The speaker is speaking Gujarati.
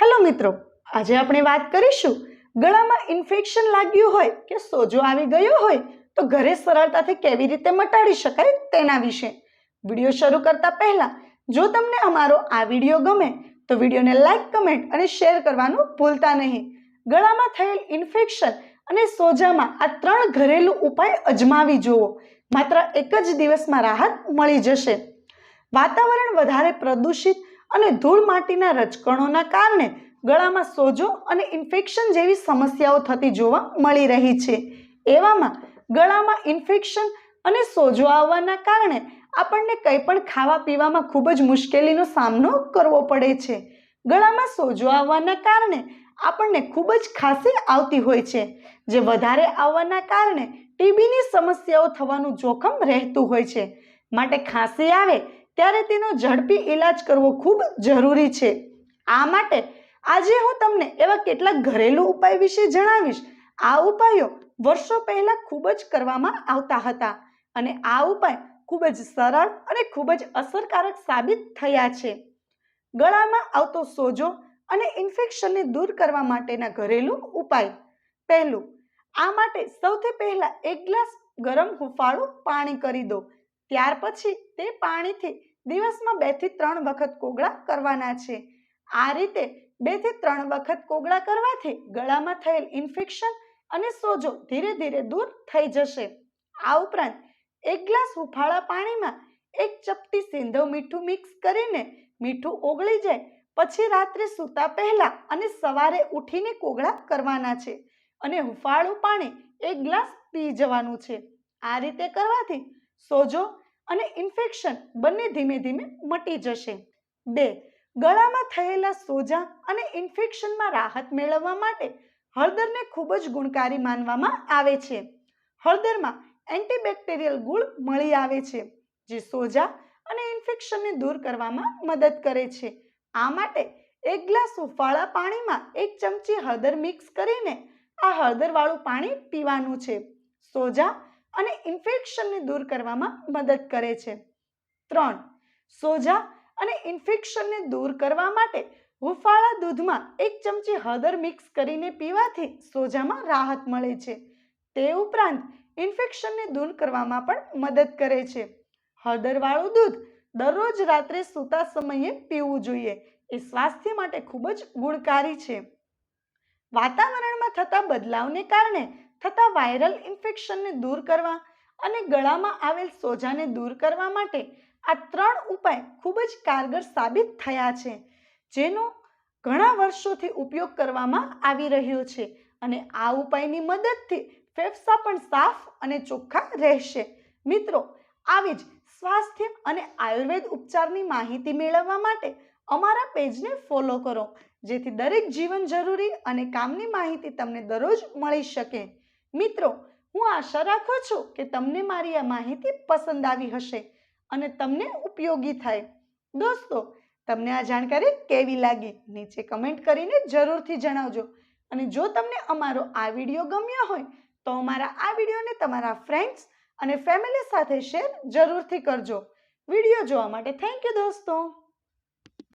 હેલો મિત્રો, આજે આપણે વાત કરીશું, ગળામાં ઇન્ફેક્શન લાગ્યું હોય કે સોજો આવી ગયો હોય, તો ઘરે સરળતાથી કેવી રીતે મટાડી શકાય તેના વિશે. વીડિયો શરૂ કરતા પહેલા, જો તમને અમારો આ વીડિયો ગમે, તો વિડીયોને લાઈક કમેન્ટ અને શેર કરવાનું ભૂલતા નહીં. ગળામાં થયેલ ઇન્ફેક્શન અને સોજામાં આ ત્રણ ઘરેલું ઉપાય અજમાવી જુઓ. માત્ર એક જ દિવસમાં રાહત મળી જશે. વાતાવરણ વધારે પ્રદૂષિત અને ધૂળ માટીના રજકણોના કારણે ગળામાં સોજો અને ઇન્ફેક્શન જેવી સમસ્યાઓ થતી જોવા મળી રહી છે. એવામાં ગળામાં ઇન્ફેક્શન અને સોજો આવવાના કારણે આપણને કંઈ પણ ખાવા પીવામાં ખૂબ જ મુશ્કેલીનો સામનો કરવો પડે છે. ગળામાં સોજો આવવાના કારણે આપણને ખૂબ જ ખાંસી આવતી હોય છે, જે વધારે આવવાના કારણે ટીબીની સમસ્યાઓ થવાનું જોખમ રહેતું હોય છે. માટે ખાંસી આવે ત્યારે તેનો ઝડપી ઈલાજ કરવો ખૂબ જરૂરી છે. આ માટે આજે હું તમને એવા કેટલાક ઘરેલું ઉપાય વિશે જણાવીશ. આ ઉપાયો વર્ષો પહેલા ખૂબ જ કરવામાં આવતા હતા અને આ ઉપાય ખૂબ જ સરળ અને ખૂબ જ અસરકારક સાબિત થયા છે. ગળામાં આવતો સોજો અને ઇન્ફેક્શનને દૂર કરવા માટેના ઘરેલું ઉપાય. પહેલું, આ માટે સૌથી પહેલા એક ગ્લાસ ગરમ હુફાળું પાણી કરી દો. ત્યાર પછી તે પાણીથી દિવસમાં બેથી ત્રણ વખત કોગળા કરવાના છે. આ રીતે બેથી ત્રણ વખત કોગળા કરવાથી ગળામાં થયેલ ઇન્ફેક્શન અને સોજો ધીરે ધીરે દૂર થઈ જશે. આ ઉપરાંત એક ગ્લાસ હુંફાળા પાણીમાં એક ચપટી સિંધવ મીઠું મિક્સ કરીને મીઠું ઓગળી જાય, પછી રાત્રે સૂતા પહેલા અને સવારે ઉઠીને કોગળા કરવાના છે અને હુફાળું પાણી એક ગ્લાસ પી જવાનું છે. આ રીતે કરવાથી સોજો અને ઇન્ફેક્શન બંને ધીમે ધીમે મટી જશે. બે, ગળામાં થયેલા સોજા અને ઇન્ફેક્શનમાં રાહત મેળવવા માટે હળદરને ખૂબ જ ગુણકારી માનવામાં આવે છે. હળદરમાં એન્ટીબેક્ટેરિયલ ગુણ મળી આવે છે, જે સોજા અને ઇન્ફેક્શનને દૂર કરવામાં મદદ કરે છે. આ માટે એક ગ્લાસ ઉફાળા પાણીમાં એક ચમચી હળદર મિક્સ કરીને આ હળદરવાળું પાણી પીવાનું છે. સોજા અને ઇન્ફેક્શનને દૂર કરવામાં મદદ કરે છે. ત્રણ, સોજા અને ઇન્ફેક્શનને દૂર કરવા માટે હુંફાળા દૂધમાં એક ચમચી હળદર મિક્સ કરીને પીવાથી સોજામાં રાહત મળે છે. તે ઉપરાંત ઇન્ફેક્શનને દૂર કરવામાં પણ મદદ કરે છે. હળદરવાળું દૂધ દરરોજ રાત્રે સૂતા સમયે પીવું જોઈએ. એ સ્વાસ્થ્ય માટે ખૂબ જ ગુણકારી છે. વાતાવરણમાં થતા બદલાવને કારણે થતા વાયરલ ઇન્ફેક્શનને દૂર કરવા અને ગળામાં આવેલ સોજાને દૂર કરવા માટે આ ત્રણ ઉપાય ખૂબ જ કારગર સાબિત થયા છે, જેનો ઘણા વર્ષોથી ઉપયોગ કરવામાં આવી રહ્યો છે અને આ ઉપાયની મદદથી ફેફસા પણ સાફ અને ચોખ્ખા રહેશે. મિત્રો, આવી જ સ્વાસ્થ્ય અને આયુર્વેદ ઉપચારની માહિતી મેળવવા માટે અમારા પેજને ફોલો કરો, જેથી દરેક જીવન જરૂરી અને કામની માહિતી તમને દરરોજ મળી શકે. મિત્રો, હું આશા રાખું છું કે તમને મારી આ માહિતી પસંદ આવી હશે અને તમને ઉપયોગી થાય. દોસ્તો, તમને આ જાણકારી કેવી લાગી નીચે કમેન્ટ કરીને જરૂરથી જણાવજો. અને જો તમને અમારો આ વીડિયો ગમ્યો હોય, તો અમારા આ વિડીયોને તમારા ફ્રેન્ડ્સ અને ફેમિલી સાથે શેર જરૂરથી કરજો. વીડિયો જોવા માટે થેન્ક યુ દોસ્તો.